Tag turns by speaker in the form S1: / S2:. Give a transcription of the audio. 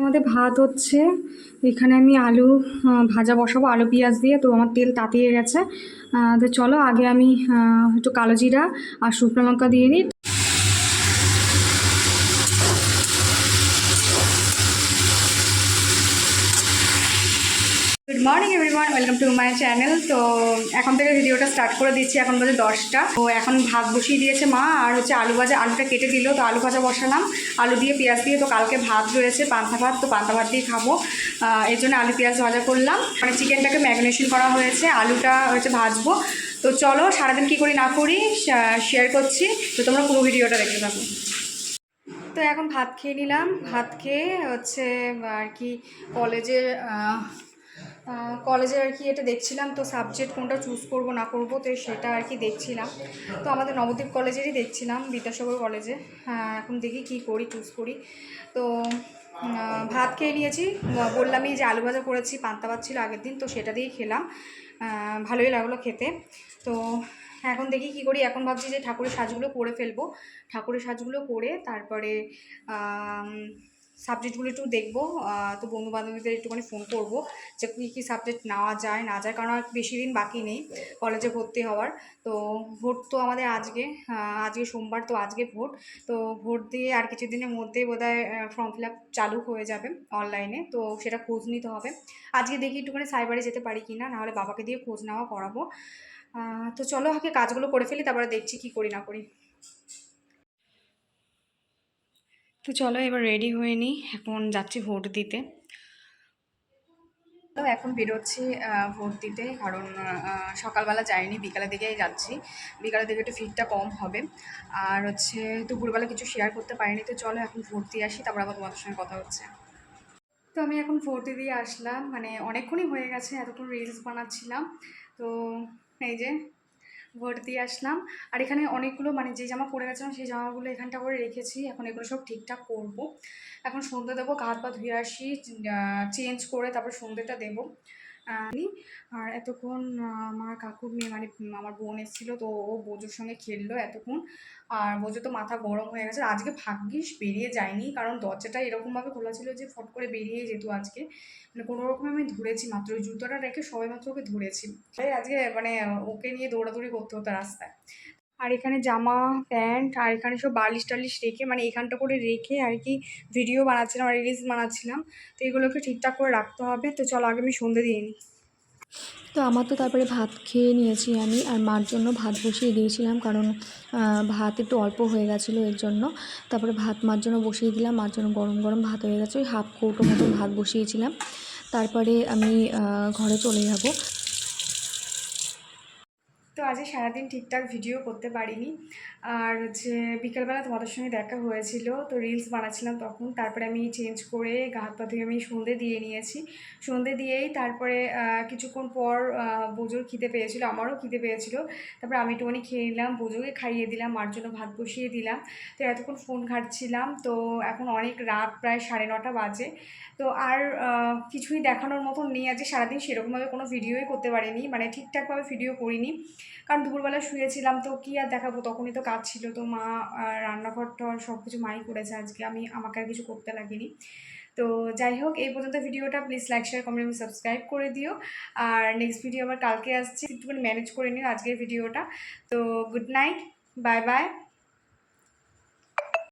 S1: আমাদের ভাত হচ্ছে, এখানে আমি আলু ভাজা বসাবো, আলু পেঁয়াজ দিয়ে। তো আমার তেল তাতিয়ে গেছে। তো চলো, আগে আমি একটু কালো জিরা আর শুকনো লঙ্কা দিয়ে নিই good morning everyone welcome to my channel তো এখন থেকে ভিডিওটা স্টার্ট করে দিচ্ছি। এখন বাজে দশটা। তো এখন ভাত বসিয়ে দিয়েছে মা, আর হচ্ছে আলু ভাজা, আলুটা কেটে দিল। তো আলু ভাজা বসালাম। আলু দিয়ে পেঁয়াজ দিয়ে তো কালকে ভাত রয়েছে, পান্তা ভাত। তো পান্তা ভাত দিয়ে খাব। এর জন্য আলু পেঁয়াজ ভাজা করলাম। মানে চিকেনটাকে ম্যাগনেশন করা হয়েছে। আলুটা হচ্ছে ভাজবো। তো চলো, সারাদিন কী করি না করি শেয়ার করছি। তো তোমরা পুরো ভিডিওটা দেখতে থাকো। তো এখন ভাত খেয়ে নিলাম। ভাত খেয়ে হচ্ছে আর কি কলেজে কলেজে আর কি এটা দেখছিলাম, তো সাবজেক্ট কোনটা চুজ করব, না করব, তো সেটা আর কি দেখছিলাম। তো আমাদের নবদ্বীপ কলেজেরই দেখছিলাম, বিদ্যাসাগর কলেজে। হ্যাঁ এখন দেখি কি করি চুজ করি। তো ভাত খেয়ে নিয়েছি বললামই যে আলু ভাজা করেছি, পান্তা ভাত ছিল আগের দিন, তো সেটা দিয়েই খেলাম। ভালোই লাগল খেতে। তো এখন দেখি কি করি, এখন ভাবছি যে ঠাকুরের সাজগুলো করে ফেলব। ঠাকুরের সাজগুলো করে তারপরে সাবজেক্টগুলো একটু দেখব তো বন্ধু বান্ধবীদের একটুখানি ফোন করব যে কী কী সাবজেক্ট নেওয়া যায়, না যায়, কারণ আর বেশি দিন বাকি নেই কলেজে ভর্তি হওয়ার। তো ভোট তো আমাদের আজকে আজকে সোমবার তো আজকে ভোট, তো ভোট দিয়ে আর কিছু দিনের মধ্যেই বোধহয় ফর্ম ফিল আপ চালু হয়ে যাবে অনলাইনে তো সেটা খোঁজ নিতে হবে। আজকে দেখি একটুখানি সাইবারে যেতে পারি কি না নাহলে বাবাকে দিয়ে খোঁজ নেওয়া করাবো। তো চলো আগে কাজগুলো করে ফেলি, তারপরে দেখছি কি করি না করি। তো চলো এবার রেডি হয়ে নিই, এখন যাচ্ছি ভোট দিতে। তো এখন বেরোচ্ছি ভোট দিতে, কারণ সকালবেলা যাইনি, বিকালের দিকেই যাচ্ছি। বিকালের দিকে একটু ফিটটা কম হবে। আর হচ্ছে, দুপুরবেলা কিছু শেয়ার করতে পারিনি, তো চলো এখন ভোট দিয়ে আসি, তারপর আবার তোমাদের সঙ্গে কথা হচ্ছে। তো আমি এখন ভর্তি দিয়ে আসলাম মানে অনেকক্ষণই হয়ে গেছে, এতক্ষণ রিলস বানাচ্ছিলাম। তো এই যে ভোট দিয়ে আসলাম। আর এখানে অনেকগুলো মানে যে জামা পরে গেছিলাম, সেই জামাগুলো এখানটা করে রেখেছি। এখন এগুলো সব ঠিকঠাক করব। এখন সন্ধ্যে দেবো হাত পা ধুয়ে আসি চেঞ্জ করে তারপর সন্ধ্যেটা দেবো। আর এতক্ষণ আমার কাকুর মেয়ে মানে আমার বোন এসেছিল, তো ও বোজোর সঙ্গে খেললো এতক্ষণ। আর বোঝো তো মাথা গরম হয়ে গেছে। আজকে ভাগ্যিস বেরিয়ে যায়নি, কারণ দরজাটা এরকমভাবে খোলা ছিল যে ফট করে বেরিয়ে যেত আজকে। মানে কোনো রকম আমি ধরেছি মাত্র, ওই জুতোটা রেখে সবাই মাত্র ওকে ধরেছি। তাই আজকে মানে ওকে নিয়ে দৌড়াদৌড়ি করতে হতো রাস্তায়। আর এখানে জামা, প্যান্ট, আর এখানে সব বালিশ টালিশ রেখে মানে এখানটা করে রেখে আর কি ভিডিও বানাচ্ছিলাম আর রিলস বানাচ্ছিলাম। তো এগুলোকে ঠিকঠাক করে রাখতে হবে। তো চলো আগে আমি সন্ধে দিয়ে নিই
S2: তো আমার তো তারপরে ভাত খেয়ে নিয়েছি আমি আর মার জন্য ভাত বসিয়ে দিয়েছিলাম কারণ ভাত একটু অল্প হয়ে গেছিল এর জন্য। তারপরে ভাত মার জন্য বসিয়ে দিলাম। মার জন্য গরম গরম ভাত হয়ে গেছে। ওই হাফ কৌটো মতন ভাত বসিয়েছিলাম। তারপরে আমি ঘরে চলে যাব।
S1: তো আজকে সারাদিন ঠিকঠাক ভিডিও করতে পারিনি। আর হচ্ছে বিকেলবেলা তোমাদের সঙ্গে দেখা হয়েছিল, তো রিলস বানাচ্ছিলাম তখন। তারপরে আমি চেঞ্জ করে হাত পা ধুয়ে আমি সন্ধে দিয়ে নিয়েছি। সন্ধে দিয়েই তারপরে কিছুক্ষণ পর বোজোর খিদে পেয়েছিল, আমারও খিদে পেয়েছিল। তারপরে আমি একটুখানি খেয়ে নিলাম, বোজোকে খাইয়ে দিলাম, মার জন্য ভাত বসিয়ে দিলাম। তো এতক্ষণ ফোন ঘাটছিলাম, তো এখন অনেক রাত, প্রায় সাড়ে নটা বাজে। তো আর কিছুই দেখানোর মতন নেই। আজকে সারাদিন সেরকমভাবে কোনো ভিডিওই করতে পারিনি মানে ঠিকঠাকভাবে ভিডিও করিনি। কারণ দুপুরবেলা শুয়েছিলাম তো কী আর দেখাবো? তখনই তো কাজ ছিল। তো মা রান্নাঘরটা সব কিছু মাই করেছে আজকে। আমি, আমাকে আর কিছু করতে লাগেনি। তো যাই হোক, এই পর্যন্ত ভিডিওটা প্লিজ লাইক শেয়ার কমেন্ট এবং সাবস্ক্রাইব করে দিও। আর নেক্সট ভিডিও আমার কালকে আসছে। একটুখানি ম্যানেজ করে নিও আজকের ভিডিওটা তো গুড নাইট বাই বাই